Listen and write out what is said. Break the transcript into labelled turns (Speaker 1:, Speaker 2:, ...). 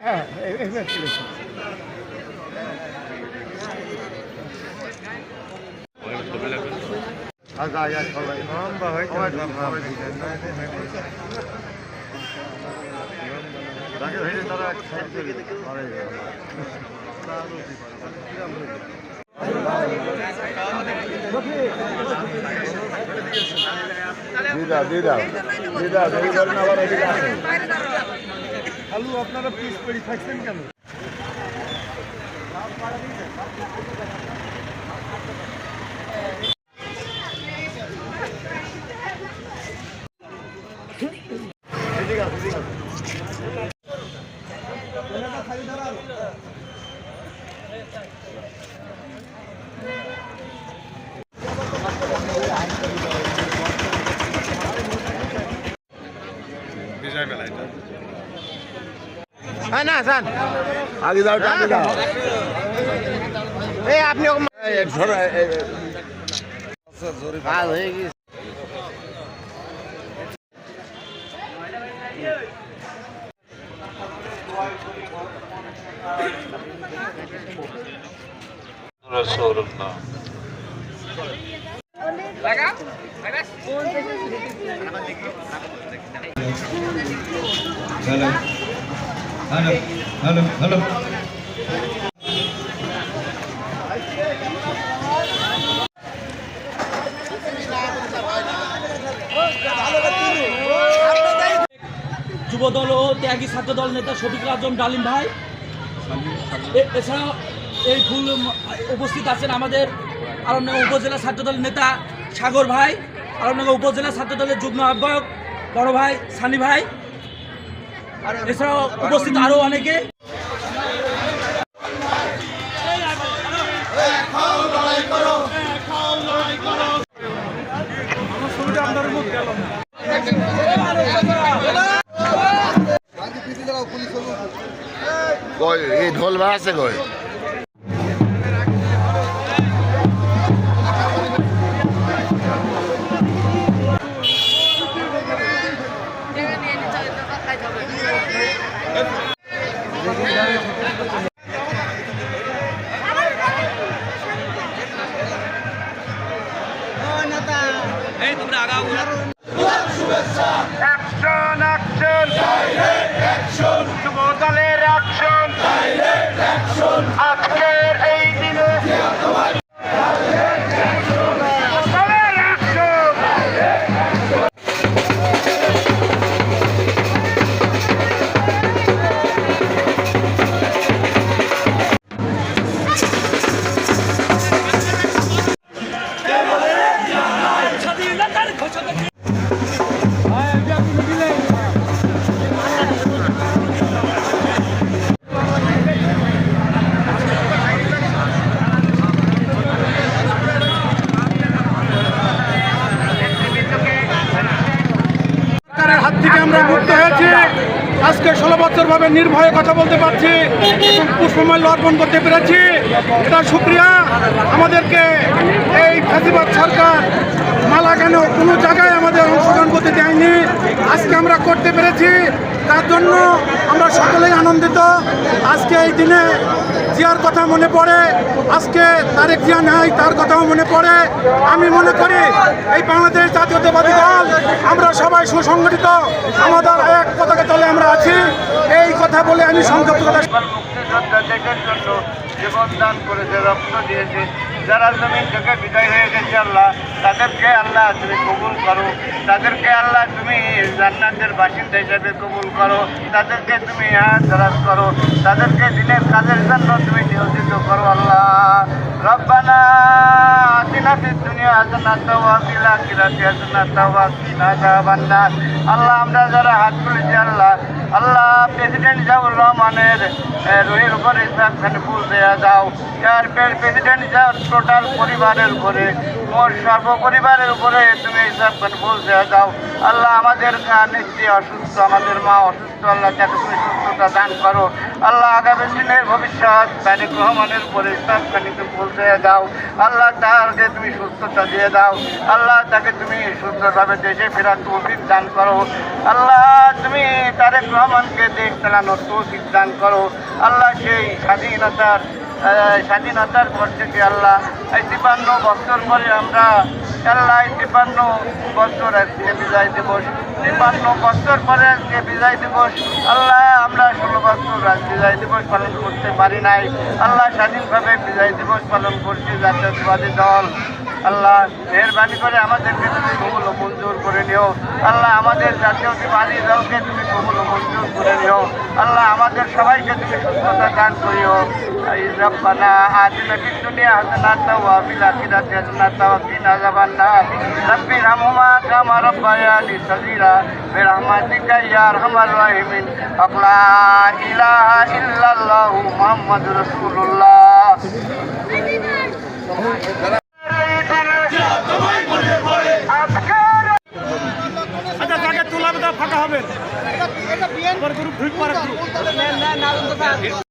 Speaker 1: হ্যাঁ আচ্ছা আচ্ছা সবাই লম্বা হয়ে। দিদা দিদা দিদা দেরি করেন আবার আসেন।
Speaker 2: আলু আপনারা পিস করে থাকছেন কেন?
Speaker 1: আগে যাও আগে যাও
Speaker 2: এই আপনি
Speaker 1: এই, এই, ধরো, এই, এই, এই।
Speaker 2: কাজ হয়ে গেছে
Speaker 3: رسول الله
Speaker 4: হ্যালো হ্যালো হ্যালো হ্যালো
Speaker 5: যুব দল ও ত্যাগী ছাত্র দল নেতা শফিকুল আজম ডালিম ভাই। এছাড়াও এই ফুল উপস্থিত আছেন আমাদের আলমনগর উপজেলা ছাত্র দলের নেতা সাগর ভাই আলমনগর উপজেলা ছাত্র দলের যুগ্ম আহ্বায়ক বড় ভাই সানি ভাই। এছাড়াও উপস্থিত আরও অনেকে।
Speaker 1: এই ঢোল ভাড়া আছে
Speaker 5: এই তোমরা আগাও
Speaker 2: অ্যাকশন অ্যাকশন যুব আজকে ষোলো বছর ভাবে নির্ভয়ে কথা বলতে পারছি পুষ্পমাল্য অর্পণ করতে পেরেছি। এটা সুক্রিয়া আমাদেরকে এই ফাঁসিবাদ সরকার মালা কেন কোনো জায়গায় আমাদের অংশগ্রহণ করতে দেয়নি। আজকে আমরা করতে পেরেছি। তার জন্য আমরা সকলেই আনন্দিত। আজকে এই দিনে জিয়ার কথা মনে পড়ে, আজকে তারেক জিয়া নাই, তার কথাও মনে পড়ে। আমি মনে করি এই বাংলাদেশ জাতীয়তাবাদী দল, আমরা সবাই সুসংগঠিত, আমাদের এক পতাকা তলে আমরা আছি। এই কথা বলে আমি সংক্ষিপ্ত কথা
Speaker 6: জীবন দান করেছে, রক্ত দিয়েছে। যারা জমিন থেকে বিদায় হয়ে গেছে আল্লাহ, তাদেরকে আল্লাহ তুমি কবুল করো। তাদেরকে আল্লাহ তুমি জান্নাতের বাসিন্দা হিসেবে কবুল করো। তাদেরকে তুমি হাত করো। তাদেরকে দিনের কাজের জন্য তুমি নিয়োজিত করো আল্লাহ। রব্বানা আতিনা ফিদ দুনিয়া হাসানাত ওয়া ফিল আল্লাহ, আমরা যারা হাত তুলেছি আল্লাহ আল্লাহ প্রেসিডেন্ট জিয়াউর রহমানের রোহির উপরে ইসলামখানে ফুল দেয়া যাও। এর প্রেসিডেন্ট জিয়া টোটাল পরিবারের উপরে মোর সর্বপরিবারের উপরে তুমি হিসাব ফুল দেয়া যাও। আল্লাহ আমাদের নিশ্চয়ই অসুস্থ, আমাদের মা অসুস্থ, আল্লাহ তাকে তুমি সুস্থতা দান করো। আল্লাহ আগামী দিনের ভবিষ্যৎ তারিক রহমানের উপরে হিসাবখানি তুমি বলতে দাও। আল্লাহ তাকে তুমি সুস্থতা দিয়ে দাও। আল্লাহ তাকে তুমি সুন্দরভাবে দেশে ফেরার তৌফিক দান করো। আল্লাহ তুমি তারেক রহমানকে দেশ চালানোর তৌফিক দান করো। আল্লাহ সেই স্বাধীনতার স্বাধীনতার পর থেকে আল্লাহ এই তিপান্ন বছর পরে আমরা আল্লাহ তিপান্ন বছর আজকে বিজয় দিবস, তিপান্ন বছর পরে আজকে বিজয় দিবস, আল্লাহ আমরা ষোলো বছর আজ বিজয় দিবস পালন করতে পারি নাই। আল্লাহ স্বাধীনভাবে বিজয় দিবস পালন করছি জাতীয়তাবাদী দল। আল্লাহ মেহরবানি করে আমাদেরকে তুমি কবুল মঞ্জুর করে নিও। আল্লাহ আমাদের জাতীয় জাতীয়তাবাদী দলকে তুমি কবুল মঞ্জুর করে নিও। আল্লাহ আমাদের সবাইকে তুমি সুস্থতা দান করিও। রাসূলুল্লাহ।
Speaker 2: তোলা ফাঁকা হবে গ্রুপ ভিড়